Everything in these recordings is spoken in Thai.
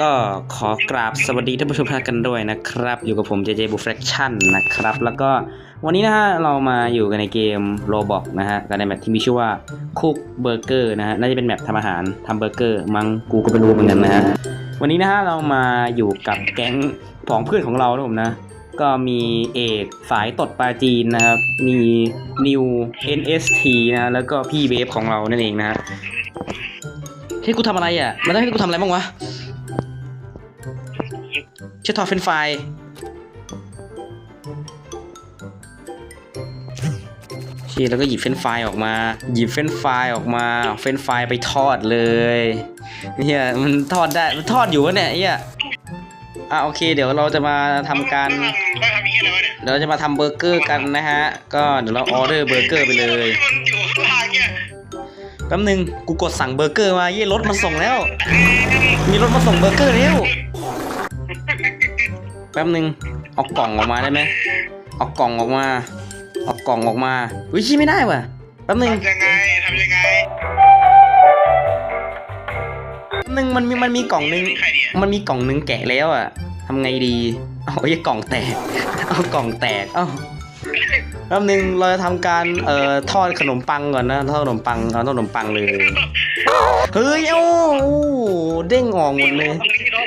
ก็ขอกราบสวัสดีท่านผู้ชมทุกท่านกันด้วยนะครับ อยู่กับผม JJ b u f r a c t i o n นะครับ แล้วก็วันนี้นะฮะเรามาอยู่กันในเกม Roblox นะฮะกันในแมปที่มีชื่อว่า Cook Burger นะฮะน่าจะเป็นแมปทำอาหารทำเบอร์เกอร์มั้งกูก็ไม่รู้เหมือนกันนะฮะวันนี้นะฮะเรามาอยู่กับแก๊งของเพื่อนของเรานะผมนะ ก็มีเอกสายตดปลาจีนนะครับ มีนิว NST นะแล้วก็พี่เวฟของเรานั่นเองนะฮะให้กูทำอะไรอะมันต้องให้กูทำอะไรบ้างวะ ชื่อทอดเฟนช์ฟรายชี้แล้วก็หยิบเฟนช์ฟออกมา หยิบเฟนช์ฟออกมาเฟนช์ฟไปทอดเลยเฮียมันทอดได้มันทอดอยู่วะเนี่ยเฮียอะโอเค เดี๋ยวเราจะมาทำการเราจะมาทำเบอร์เกอร์กันนะฮะ ก็เดี๋ยวเราออเดอร์เบอร์เกอร์ไปเลยแป๊บนึงกูกดสั่งเบอร์เกอร์มาเย่รถมาส่งแล้ว มีรถมาส่งเบอร์เกอร์แล้ว แป๊บนึงเอากล่องออกมาได้ไหมเอากล่องออกมาเอากล่องออกมาอุ้ยชี้ไม่ได้ว่ะแป๊บนึงทำยังไงทำยังไงแป๊บนึงมันมีมันมีกล่องนึงใครเนี่ยมันมีกล่องนึงแกะแล้วอะทำไงดีเอาไอ้กล่องแตกเอากล่องแตกเอ้าแป๊บนึงเราจะทำการเอ่อทอดขนมปังก่อนนะทอดขนมปังเอาทอดขนมปังเลยเฮ้ยเอ้าเด้งออกหมดเลยต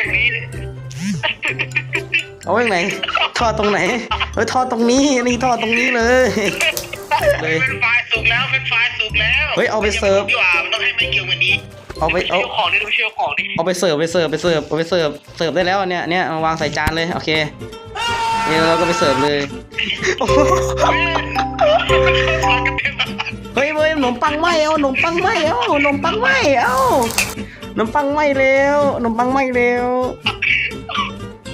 รงนี้ เนาะตรงนี้เอาไว้ไหนทอดตรงไหนเฮ้ยทอดตรงนี้นี่ทอดตรงนี้เลยเลยเป็นไฟล์สุกแล้วเป็นไฟล์สุกแล้วเฮ้ยเอาไปเสิร์ฟดีกว่ามันต้องให้ไม่เกี่ยวกันนี้เอาไปเอาเชี่ยวของนี่ดูเชี่ยวของนี่เอาไปเสิร์ฟไปเสิร์ฟไปเสิร์ฟเอาไปเสิร์ฟเสิร์ฟได้แล้วอันเนี่ยเนี่ยเอาวางใส่จานเลยโอเคเนี่ยเราก็ไปเสิร์ฟเลยเฮ้ยเว้ยขนมปังไหมเอาขนมปังไหมเอาขนมปังไหมเอาขนมปังไหมเร็วขนมปังไหมเร็ว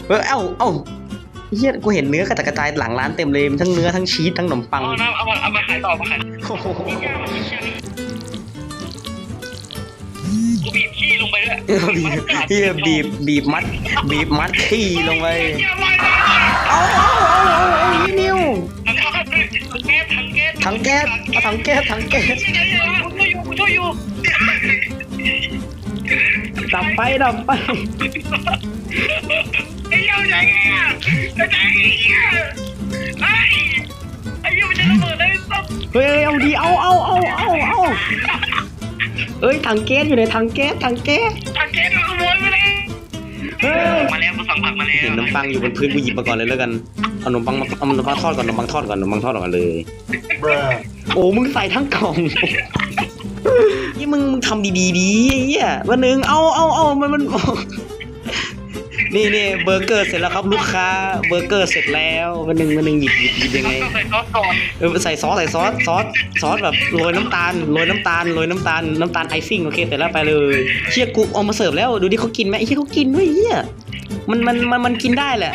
เออเอ้าเอ้าเฮียกูเห็นเนื้อกระจัดกระจายหลังร้านเต็มเลยมีทั้งเนื้อทั้งชีสทั้งขนมปังเอานะเอามาเอามาขายต่อมาขายโอ้โหกูบีบขี้ลงไปด้วยเฮียบีบบีบมัด บีบมัดขี้ลงไปเยี่ยมมาเอาเอาเอาเอาเอาอีนิวทั้งแก๊สทั้งแก๊สถังแก๊สถังแก๊สถังแก๊สช่วยอยู่ดับไปดับไป ไอ้เหี้ยไอ้ไอ้เหี้ยมันจะระเบิดได้สักเฮ้ยเอาดีเอาเอาเอาเอาเอาเอ้ยถังแก๊สอยู่ในถังแก๊สถังแก๊สทั้งแก๊สมันขโมยไปเลยเฮ้ยมาแล้วกูสั่งผักมาแล้วเห็นขนมปังอยู่บนพื้นกูหยิบมาก่อนเลยแล้วกันเอาขนมปังมาเอาขนมปังทอดก่อนขนมปังทอดก่อนขนมปังทอดออกมาเลยโอ้มึงใส่ทั้งกล่องนี่มึงมึงทำดีๆดีไอ้เหี้ยวันหนึ่งเอาเอาเอามันมัน นี่นี่เบอร์เกอร์เสร็จแล้วครับลูกค้าเบอร์เกอร์เสร็จแล้ววันหนึ่งวันหนึ่งหยิบหยิบหยิบยังไงต้องใส่ซอสก่อนเออใส่ซอสใส่ซอสซอสซอสแบบโรยน้ำตาลโรยน้ำตาลโรยน้ำตาลน้ำตาลไอซิ่งโอเคเสร็จแล้วไปเลย เชี่ยกูเอามาเสิร์ฟแล้วดูดิเขากินไหมไอ้เชี่ยเขากินด้วยเฮียมันมันมันมันกินได้แหละ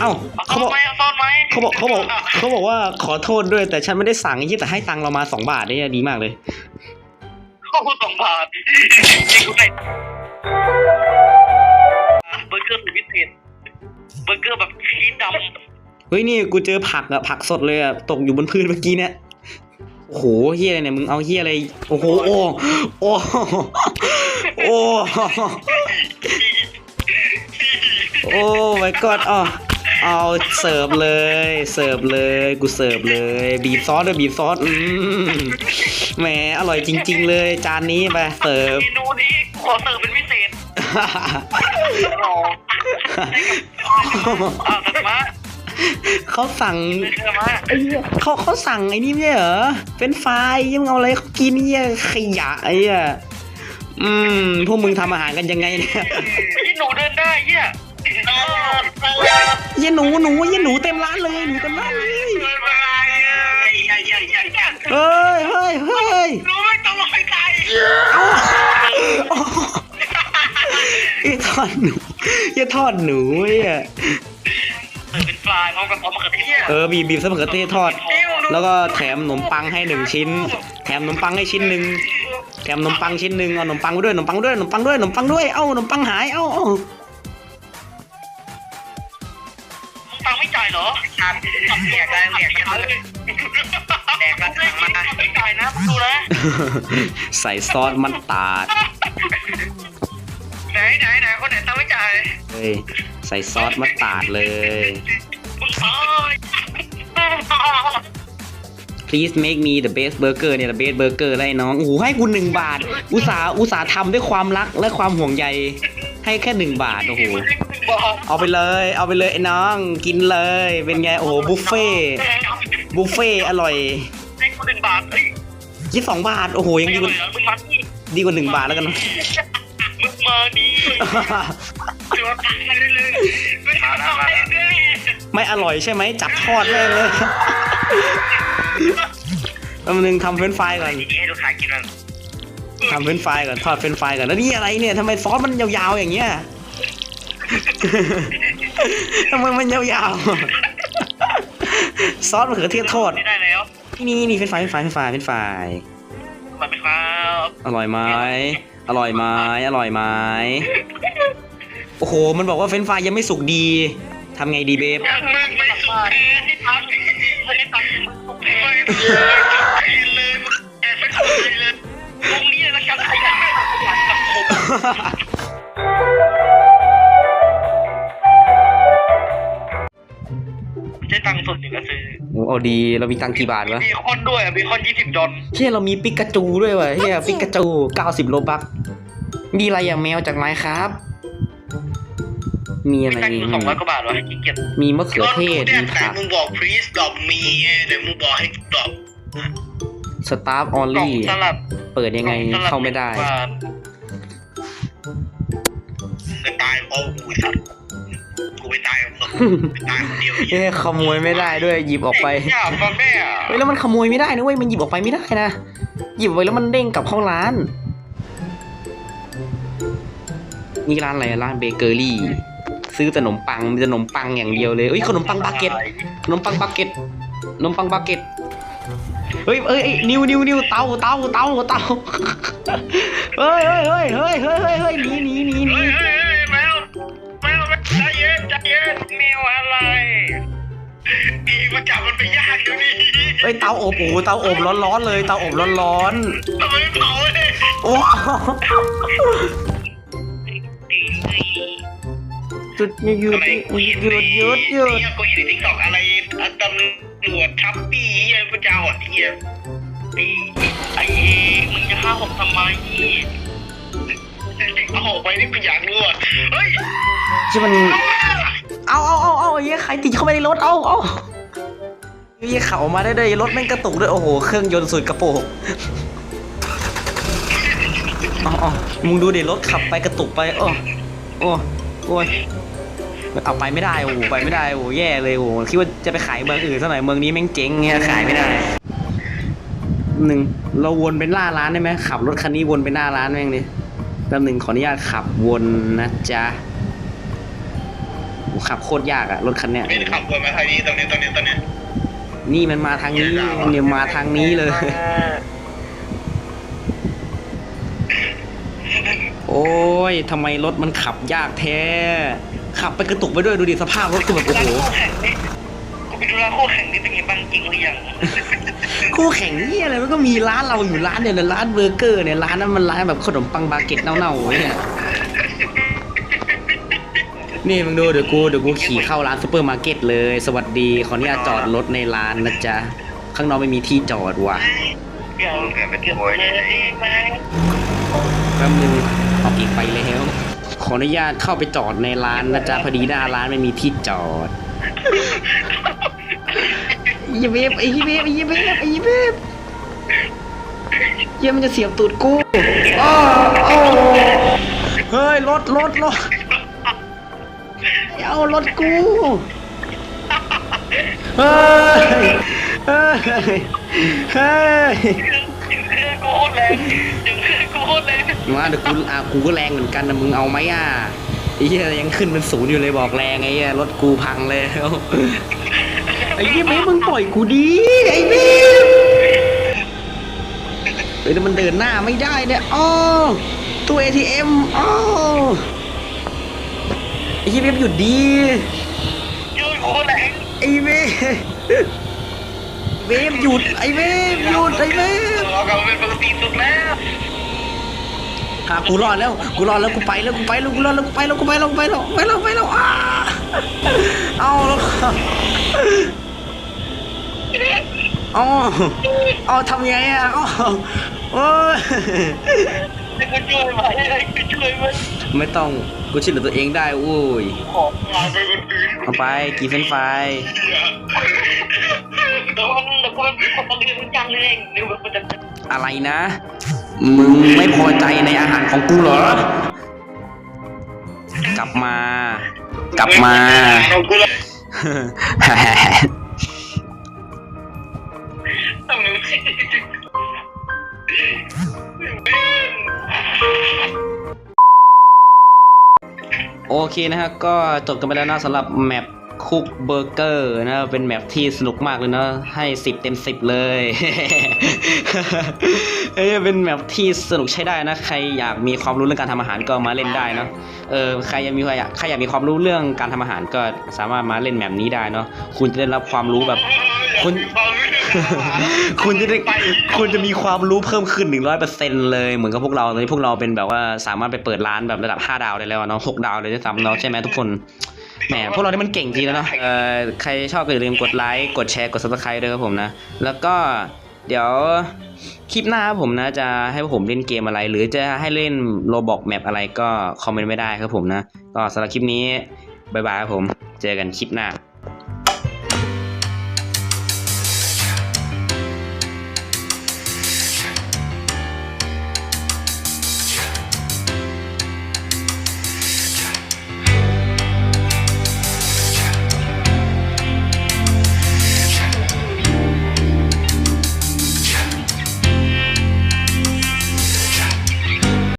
เอ้าเอาซเขาอบอกสไหมเอาซอสไหมเขาบอกเขาบอกเขาบอกว่าขอโทษด้วย แต่ฉันไม่ได้สั่งไอ้เหี้ยแต่ให้ตังค์เรามาสองบาทเนี่ยดีมากเลยโอ้โหสองบาทจริงกูได้ เบอร์เกอร์สุดพิเศษเบอร์เกอร์แบบชีสดำเฮ้ยนี่กูเจอผักอะผักสดเลยอะตกอยู่บนพื้นเมื่อกี้เนี่ยโอ้โหเฮียอะไรเนี่ยมึงเอาเฮียอะไรโอ้โหโอ้โอ้โอ้โอ้ my god อ๋อเอาเสิร์ฟเลยเสิร์ฟเลยกูเสิร์ฟเลย บีบซอสด้วยบีบซอสอืมแหมอร่อยจริง ๆ เลย จานนี้ไปเสิร์ฟเมนูนี้ขอเสิร์ฟเป็นเศ ษรออ้าวแต่มาเขาสั่งแต่มาไอ้เหี้ยเขาเขาสั่งไอ้นี่ไม่ใช่เหรอเป็นไฟรายยังเอาอะไรเขากินเนี่ยขยะไอ้เหี้ยอืมพวกมึงทำอาหารกันยังไงเนี่ยไอ้หนูเดินได้เหี้ยเหี้ยหนูหนูเหี้ยหนูเต็มร้านเลยหนูเต็มร้านเลยเดินมาอย่าอย่าอย่าอย่าเฮ้ยเฮ้ยเฮ้ยหนูไม่ต้องลอยไก่ เอาไอ้ทอดหนูไอ้ทอดหนูไอ้เหี้ยเป็นปลาพร้อมกับซอสมะเขือเทศเออบีบบีบสมะเขือเทศทอด แล้วก็แถมขนมปังให้หนึ่งชิ้น แถมขนมปังให้ชิ้นหนึ่งแถมขนมปังชิ้นหนึ่งเอาขนมปังด้วยขนมปังด้วยขนมปังด้วยขนมปังด้วยเอ้าขนมปังหายเอ้าเอ้าตังไม่จ่ายเหรอแดกได้แดกได้แดกกันมาไม่จ่ายนะดูนะใส่ซอสมันตาด ไหนไหนไหนคนไหนตังค์ไม่จ่ายเฮ้ยใส่ซอสมัสตาร์ดเลยมึงตาย please make me the best burger เนี่ย the best burger แล้วไอ้น้องโอ้โหให้กูหนึ่งบาท อุตสาห์อุตสาห์ทำด้วยความรักและความห่วงใย ให้แค่หนึ่งบาท โอ้โหบอกเอาไปเลย เอาไปเลยไอ้น้อง กินเลย เป็นไง โอ้โห บุฟเฟ่ต์บุฟเฟ่ต์อร่อยให้กูหนึ่งบาทเฮ้ยยี่สองบาท โอ้โห ยังไม่ดีอกว่าร่อยเหรอมึงมาที่ดีกว่าหนึ่งบาทแล้วกันมึง มาดีถือว่าตังค์เลยเลย ไม่ทำอะไรเลยไม่อร่อยใช่ไหมจับทอดแม่งเลยแป๊บนึงทำเฟรนช์ฟรายก่อนดีๆให้ลูกค้ากินมันทำเฟรนช์ฟรายก่อนทอดเฟรนช์ฟรายก่อนแล้วนี่อะไรเนี่ยทำไมซอสมันยาวๆอย่างเงี้ยทำไมมันยาวๆซอสมะเขือเทศทอดไม่ได้แล้วนี่นี่นี่เฟรนช์ฟรายเฟรนช์ฟรายเฟรนช์ฟรายเฟรนช์ฟรายมาไหมครับอร่อยไหมอ ร่อยไหมอร่อยไหมโอ้โห มันบอกว่าเฟรนช์ฟรายยังไม่สุกดีทำไงดีเบฟยังไม่ไม่สุดแพ้ที่ทำไม่ได้ตังค์สุดแพ้เลยแอบไม่สุดเลยตรงนี้เลยละกันขยันไม่ขยันสังคม ใช้ตังค์สดอยู่ก็ซื้อโอ้เอาดีเรามีตังค์กี่บาทวะมีคอนด้วยอะมีคอนยี่สิบดอลเฮียเรามีปิกาจูด้วยวะเฮียปิกาจู90โลบักมีอะไรอย่างแมวจากไม้ครับ มีอะไรตังค์อยู่สองร้อยกว่าบาทวะขี้เกียจมีมะเขือเทศมีไหนผักมึงบอก please stop me ไหนมึงบอกให้ stop สตาร์ฟออลกล่องลี่สลัดเปิดยังไงกล่องสลัเข้าไม่ได้จะตายเพราะกูสัตว์กูไป ตายกับศพไปตายคนเดียวเอ้ยขโมยไม่ได้ด้วยหยิบออกไปอย่าฟังแม่อะเฮ้ยแล้วมันขโมยไม่ได้นะเว้ยมันหยิบออกไปไม่ได้นะหยิบไว้แล้วมันเด้งกลับเข้าร้าน นี่ร้านอะไรร้านเบเกอรี่ ซื้อแต่ขนมปังมีแต่ขนมปังอย่างเดียวเลยเอ้ยขนมปังบาเก็ตขนมปังบาเก็ตขนมปังบาเก็ตเฮ้ยเอ้ยเอ้ยนิวนิวนิวเตาเตาเตาเตาเฮ้ยเฮ้ยเฮ้ยเฮ้ยเฮ้ยเฮ้ยเฮ้ยหนีหนีหนีหนี อะไรดีมาจับมันไปย่างเดี๋ยวนี้เฮ้ยเตาอบโอ้โหเตาอบร้อนๆเลยเตาอบร้อนทำไมไม่เผาเลยๆโอ้จุดหยุดหยุดอะไรหยุดหยุดหยุดหยุดเนี่ยกูเห็นในทิกตอกอะไรตำรวจทับปีเหี้ยพระเจ้าอะเหี้ยไอ้ไอ้มึงจะฆ่าผมทำไมเอาออกไปนี่กูอยากรู้อะเฮ้ย ที่มัน เอาเอาเอาเอาเหี้ยใครติดเข้าไปในรถเอาเอาไอ้เหี้ยขับออกมาได้เลยรถแม่งกระตุกด้วยโอ้โหเครื่องยนต์สุดกระโปงเอาเอามึงดูเดิรถขับไปกระตุกไปโอ้โอ้โอ้ยเอาไปไม่ได้โอ้ไปไม่ได้โอ้แย่เลยโอ้คิดว่าจะไปขายเมืองอื่นซะหน่อยเมืองนี้แม่งเจ๊งเงี้ยขายไม่ได้หนึ่งเราวนไปหน้าร้านได้ไหมขับรถคันนี้วนไปหน้าร้านแม่งดิแป๊บหนึ่งขออนุญาตขับวนนะจ๊ะ โอ้ขับโคตรยากอะรถคันเนี้ยไม่ได้ขับวนมาทางนี้ตรงนี้ตรงนี้ตรงนี้นี่มันมาทางนี้เนี่ยมาทางนี้เลย โอ้ยทำไมรถมันขับยากแท้ ขับไปกระตุกไปด้วยดูดิสภาพรถคือแบบโอ้โหกูไปดูร้านคู่แข่งนี่เป็นไงบ้างจริงหรือยังคู่แข่งนี่อะไรมันก็มีร้านเราอยู่ร้านเดียวเลยร้านเบอร์เกอร์เนี่ยร้านนั้นมันร้านแบบขนมปังบาเก็ตเน่าๆเนี่ย นี่มึงดูเดี๋ยวกูเดี๋ยวกูขี่เข้าร้านซูเปอร์มาร์เก็ตเลย สวัสดีขออนุญาตจอดรถในร้านนะจ๊ะ ข้างนอกไม่มีที่จอดว่ะเดี๋ยวเกิดไปเกี่ยวเลยไหมแป๊บนึงออกอีกไปแล้วขออนุญาตเข้าไปจอดในร้านนะจ๊ะพอดีหน้าร้านไม่มีที่จอดไอ้เว็บไอ้เว็บไอ้เว็บไอ้เว็บเหี้ยังมันจะเสียบตูดกูอ้ออ้อเฮ้ยรถรถรถ เอารถกูเฮ้ยเฮ้ยเฮ้ยถึงเครื่องกูโคตรแรงถึงเครื่องกูโคตรแรงมาเดี๋ยวกูอะกูก็แรงเหมือนกันนะมึงเอาไหมอะไอ้เหี้ยยังขึ้นเป็นศูนย์อยู่เลยบอกแรงไอ้เหี้ยรถกูพังแล้วไอ้เหี้ยเบ๊มึงปล่อยกูดีไอ้เบ๊เฮ้ยแต่มันเดินหน้าไม่ได้เนี่ยอ้อตัว ATM อ้อ ไอ้เหี้ยเบ๊หยุดดียืดโคตรแรงไอ้เบ๊เบ๊หยุดไอ้เบ๊หยุดไอ้เบ๊เรากลับมาเป็นปกติสุดแล้วทอะกูรอดแล้วกูรอดแล้วกูไปแล้วกูไปแล้วกูรอดแล้วกูไปแล้วกูไปแล้วกูไปแล้วไปแล้วไปแล้วอ้าเอาแล้วเอาเอาทำไงอะเอาโอ้ยให้กูช่วยไหมให้กูช่วยไหม ไม่ต้องกูช่วยเหลือตัวเองได้โอ้ยขอพาไปคนอื่นเอาไปกี่เฟรนช์ฟรายแต่ว่าแต่ว่าคนต้องเรียนรู้จังเลยเองเดี๋ยวมันจะอะไรนะ มึงไม่พอใจในอาหารของกูเหรอ กลับมา กลับมา เอากูละทำไม โอเคนะฮะก็จบกันไปแล้วนะสำหรับแมปคุกเบอร์เกอร์นะเป็นแมปที่สนุกมากเลยนะให้ 10 เต็ม 10 เลยเอ้ยเป็นแมปที่สนุกใช้ได้นะ ใครอยากมีความรู้เรื่องการทำอาหารก็มาเล่นได้เนาะเออใครยังมีใครอยากใครอยากมีความรู้เรื่องการทำอาหารก็สามารถมาเล่นแมปนี้ได้เนาะคุณจะได้รับความรู้แบบคุณ คุณจะได้คุณจะมีความรู้เพิ่มขึ้น100%เปอร์เซ็นเลยเหมือนกับพวกเราตอนนี้พวกเราเป็นแบบว่าสามารถไปเปิดร้านแบบระดับ5ดาวได้แล้วเนาะ6ดาวเลยด้วยซ้ำเนาะใช่ไหมทุกคนแหมพวกเรานี่มันเก่งจริงแล้วเนาะเอ่อใครชอบก็อย่าลืมกดไลค์กดแชร์กด subscribe ด้วยครับผมนะ แล้วก็เดี๋ยวคลิปหน้าครับผมนะจะให้ผมเล่นเกมอะไร หรือจะให้เล่นโรบอกแมปอะไรก็คอมเมนต์ไม่ได้ครับผมนะ ก็สำหรับคลิปนี้บายบายครับผม เจอกันคลิปหน้า